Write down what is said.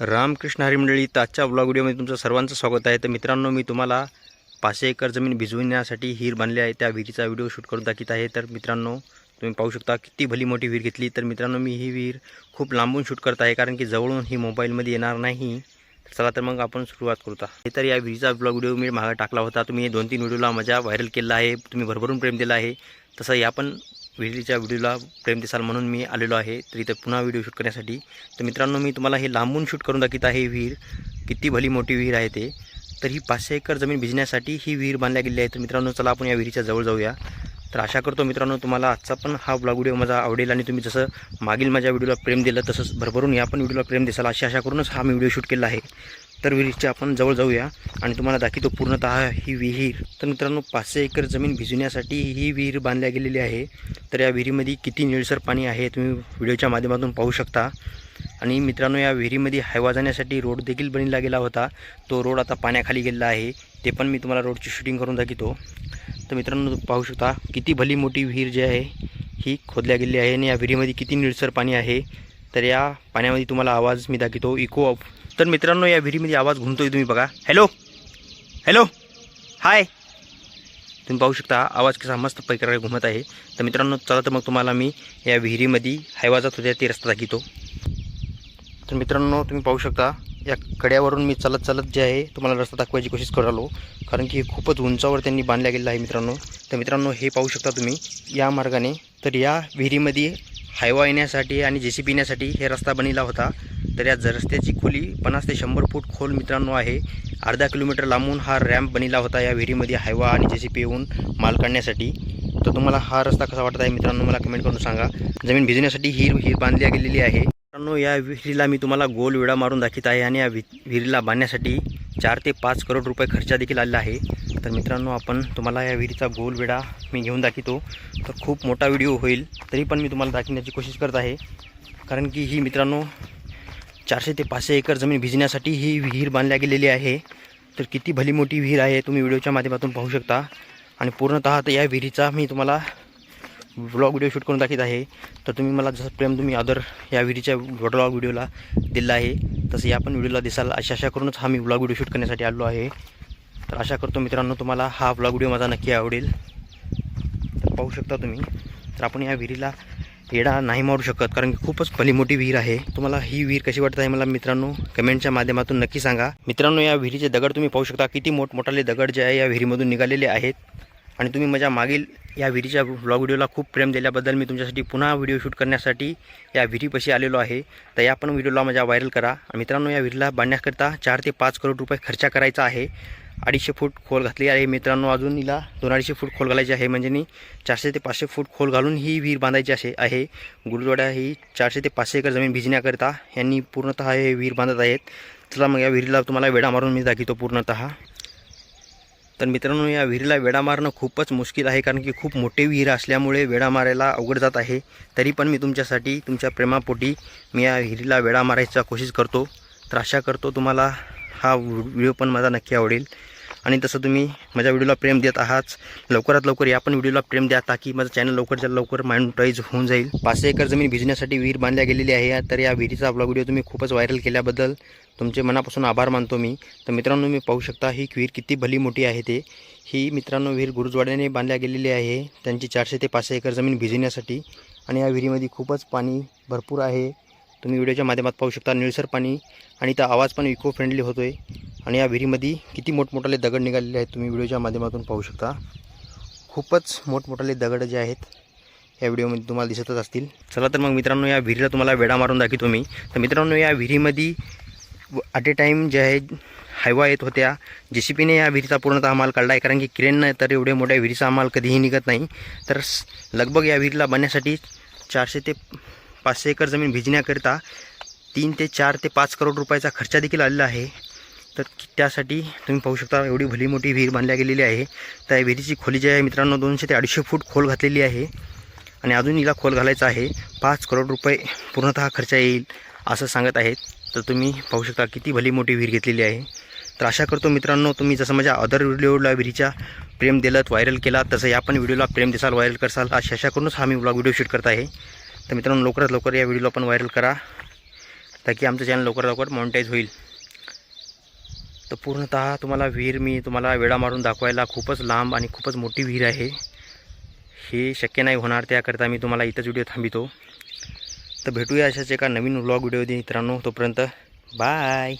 रामकृष्ण हरी मंडळी आजच्या ब्लॉग व्हिडिओमध्ये तुमचं सर्वांचं स्वागत आहे. तर मित्रांनो मी तुम्हाला पाचशे एकर जमीन भिजविण्यासाठी हिर बांधली आहे. त्या विहिरीचा व्हिडिओ शूट करून दाखवत आहे. तर मित्रांनो तुम्ही पाहू शकता किती भली मोठी विहीर घेतली. तर मित्रांनो मी ही विहीर खूप लांबून शूट करत आहे कारण की जवळून ही मोबाईलमध्ये येणार नाही. चला तर मग आपण सुरुवात करूता. हे तर या विहिरीचा ब्लॉग व्हिडिओ मी मागे टाकला होता. तुम्ही दोन तीन व्हिडिओला माझ्या व्हायरल केला आहे. तुम्ही भरभरून प्रेम दिला आहे. तसं या पण विहिरीच्या व्हिडिओला प्रेम दिसाल म्हणून मी आलेलो आहे. तर इथं पुन्हा व्हिडिओ शूट करण्यासाठी. तर मित्रांनो मी तुम्हाला हे लांबून शूट करून दाखवित आहे विहीर. किती भली मोठी विहीर आहे ते. तर ही पाचशे एकर जमीन भिजण्यासाठी ही विहीर बांधल्या गेली आहे. तर मित्रांनो चला आपण या विहिरीच्या जवळ जाऊया. तर आशा करतो मित्रांनो तुम्हाला आजचा पण हा ब्लॉग व्हिडिओ माझा आवडेल आणि तुम्ही जसं मागील माझ्या व्हिडिओला प्रेम दिलं तसंच भरभरून या पण व्हिडिओला प्रेम दिसाल अशी आशा करूनच हा मी व्हिडिओ शूट केला आहे. तर विहिरीच्या आपण जवळ जाऊया आणि तुम्हाला दाखवतो पूर्णतः ही विहीर. तर मित्रांनो पाचशे एकर जमीन भिजवण्यासाठी ही विहीर बांधल्या गेलेली आहे. तर या विहिरीमध्ये किती निळसर पाणी आहे तुम्ही व्हिडिओच्या माध्यमातून पाहू शकता. आणि मित्रांनो या विहिरीमध्ये हायवा जाण्यासाठी रोड देखील बनला गेला होता. तो रोड आता पाण्याखाली गेलेला आहे. ते पण मी तुम्हाला रोडची शूटिंग करून दाखवतो. तर मित्रांनो तुम्ही पाहू शकता किती भली मोठी विहीर जी आहे ही खोदल्या गेलेली आहे आणि या विहिरीमध्ये किती निळसर पाणी आहे. तर या पाण्यामध्ये तुम्हाला आवाज मी दाखवतो इको ऑफ तर मित्रांनो या विहिरीमध्ये आवाज घुमतोय तुम्ही बघा. हॅलो हॅलो हाय तुम्ही पाहू शकता आवाज कसा मस्त प्रकारे घुमत आहे. तर मित्रांनो चला तर मग तुम्हाला मी या विहिरीमध्ये हायवा होत्या ते रस्ता दाखवतो. तर मित्रांनो तुम्ही पाहू शकता या कड्यावरून मी चालत चालत जे आहे तुम्हाला रस्ता दाखवायची कोशिश करालो. कारण की हे खूपच उंचावर त्यांनी बांधल्या गेलेलं आहे मित्रांनो. तर मित्रांनो हे पाहू शकता तुम्ही या मार्गाने. तर या विहिरीमध्ये हायवा येण्यासाठी आणि जे सी पी येण्यासाठी हे रस्ता बनिला होता. तर या ज- रस्त्याची खोली पन्नास ते शंभर फूट खोल मित्रांनो आहे. अर्धा किलोमीटर लांबून हा रॅम्प बनिला होता या विहिरीमध्ये हायवा आणि जे सी पी येऊन माल काढण्यासाठी. तर तुम्हाला हा रस्ता कसा वाटत आहे मित्रांनो मला कमेंट करून सांगा. जमीन भिजण्यासाठी हीर हीर बांधली गेलेली आहे. मित्रांनो या विहिरीला मी तुम्हाला गोल विडा मारून दाखवत आहे आणि या वि विहिरीला बांधण्यासाठी चार ते पाच करोड रुपये खर्च देखील आलेला आहे. तर मित्रांनो आपण तुम्हाला या विहिरीचा गोल वेढा मी घेऊन दाखवतो तर खूप मोठा व्हिडिओ होईल तरी पण मी तुम्हाला दाखवण्याची कोशिश करत आहे. कारण की ही मित्रांनो चारशे ते पाचशे एकर जमीन भिजण्यासाठी ही विहीर बांधल्या गेलेली आहे. तर किती भली मोठी विहीर आहे तुम्ही व्हिडिओच्या माध्यमातून पाहू शकता. आणि पूर्णतः तर या विहिरीचा मी तुम्हाला व्लॉग व्हिडिओ शूट करून दाखवत आहे. तर तुम्ही मला जसं प्रेम तुम्ही अदर या विहिरीच्या व्लॉग व्हिडिओला दिला आहे तसं या पण व्हिडिओला दिसाल. अशा अशा करूनच हा मी व्लॉग व्हिडिओ शूट करण्यासाठी आलो आहे. तर आशा करतो मित्रांनो तुम्हाला हा व्लॉग व्हिडिओ माझा नक्की आवडेल. तर पाहू शकता तुम्ही. तर आपण या विहिरीला येडा नाही मारू शकत कारण की खूपच भली मोठी विहीर आहे. तुम्हाला ही विहीर कशी वाटत आहे मला मित्रांनो कमेंटच्या माध्यमातून नक्की सांगा. मित्रांनो या विहिरीचे दगड तुम्ही पाहू शकता. किती मोठमोठाले दगड जे आहे या विहिरीमधून निघालेले आहेत. आणि तुम्ही माझ्या मागील या विहिरीच्या ब्लॉग व्हिडिओला खूप प्रेम दिल्याबद्दल मी तुमच्यासाठी पुन्हा व्हिडिओ शूट करण्यासाठी या विहिरीपाशी आलेलो आहे. तर या पण व्हिडिओला माझ्या व्हायरल करा. मित्रांनो या विहिरीला बांधण्याकरता चार ते पाच करोड रुपये खर्च करायचा आहे. अडीचशे फूट खोल घातली आहे मित्रांनो अजून. हिला दोन अडीचशे फूट खोल घालायची आहे. म्हणजे मी चारशे ते पाचशे फूट खोल घालून ही विहीर बांधायची असे आहे. गुरुद्वाडा ही चारशे ते पाचशे एकर जमीन भिजण्याकरता यांनी पूर्णतः हे विहीर बांधत आहेत. चला मग या विहिरीला तुम्हाला वेडा मारून मी दाखवतो पूर्णतः. तर मित्रांनो या विहिरीला वेडा मारणं खूपच मुश्किल आहे कारण की खूप मोठी विहीर असल्यामुळे वेडा मारायला अवघड जात आहे. तरी पण मी तुमच्यासाठी तुमच्या प्रेमापोटी मी या विहिरीला वेडा मारायचा कोशिश करतो. तर आशा करतो तुम्हाला हा व्हिडिओ पण माझा नक्की आवडेल. आणि तसं तुम्ही माझ्या व्हिडिओला प्रेम देत आहात लवकरात लवकर या पण व्हिडिओला प्रेम द्या ताकी माझं चॅनल लवकरच्या लवकर मायनटाईज होऊन जाईल. पाचशे एकर जमीन भिजण्यासाठी विहीर बांधल्या गेलेली आहे. तर या विहिरीचा आपला व्हिडिओ तुम्ही खूपच व्हायरल केल्याबद्दल तुमचे मनापासून आभार मानतो मी. तर मित्रांनो मी पाहू शकता ही विहीर किती भली मोठी आहे ते. ही मित्रांनो विहीर गुरुजवाड्याने बांधल्या गेलेली आहे. त्यांची चारशे ते पाचशे एकर जमीन भिजण्यासाठी आणि या विहिरीमध्ये खूपच पाणी भरपूर आहे. तुम्ही व्हिडिओच्या माध्यमात पाहू शकता निळसर पाणी आणि त्या आवाज पण इको फ्रेंडली होतो आहे आणि या विहिरीमध्ये किती मोठमोठाले दगड निघालेले आहेत तुम्ही व्हिडिओच्या माध्यमातून पाहू शकता. खूपच मोठमोठाले दगड जे आहेत या व्हिडिओमध्ये तुम्हाला दिसतच असतील. चला तर मग मित्रांनो या विहिरीला तुम्हाला वेडा मारून दाखवतो मी. तर मित्रांनो या विहिरीमध्ये ॲट ए टाईम जे आहे हायवा येत होत्या. जे सी पीने या विहिरीचा पूर्णतः माल काढला आहे कारण की क्रेननं तर एवढ्या मोठ्या विहिरीचा माल कधीही निघत नाही. तर लगभग या विहिरीला बनण्यासाठी चारशे ते पाचशे एकर जमीन भिजण्याकरिता तीन ते चार ते पाच करोड रुपयाचा खर्च देखील आलेला आहे. तर त्यासाठी तुम्ही पाहू शकता एवढी भली मोठी विहीर बांधल्या गेलेली आहे. त्या विहिरीची खोली जी आहे मित्रांनो दोनशे ते अडीचशे फूट खोल घातलेली आहे. आणि अजून हिला खोल घालायचा आहे. पाच करोड रुपये पूर्णतः खर्च येईल असं सांगत आहेत. तर तुम्ही पाहू शकता किती भली मोठी विहीर घेतलेली आहे. तर आशा करतो मित्रांनो तुम्ही जसं माझ्या अदर व्हिडिओला विहिरीच्या प्रेम दिलात व्हायरल केला तसं या पण व्हिडिओला प्रेम देसाल व्हायरल करसाल अशा अशा करूनच हा मी ब्लॉग व्हिडिओ शूट करत आहे. तर मित्रांनो लवकरात लवकर या व्हिडिओला पण व्हायरल करा ताकी आमचं चॅनल लवकरात लवकर मॉनिटाईज होईल. तर पूर्णतः तुम्हाला विहीर मी तुम्हाला वेळा मारून दाखवायला खूपच लांब आणि खूपच मोठी विहीर आहे. हे शक्य नाही होणार त्याकरता मी तुम्हाला इथंच व्हिडिओ थांबितो. तर भेटूया अशाच एका नवीन व्लॉग व्हिडिओ मित्रांनो. तोपर्यंत बाय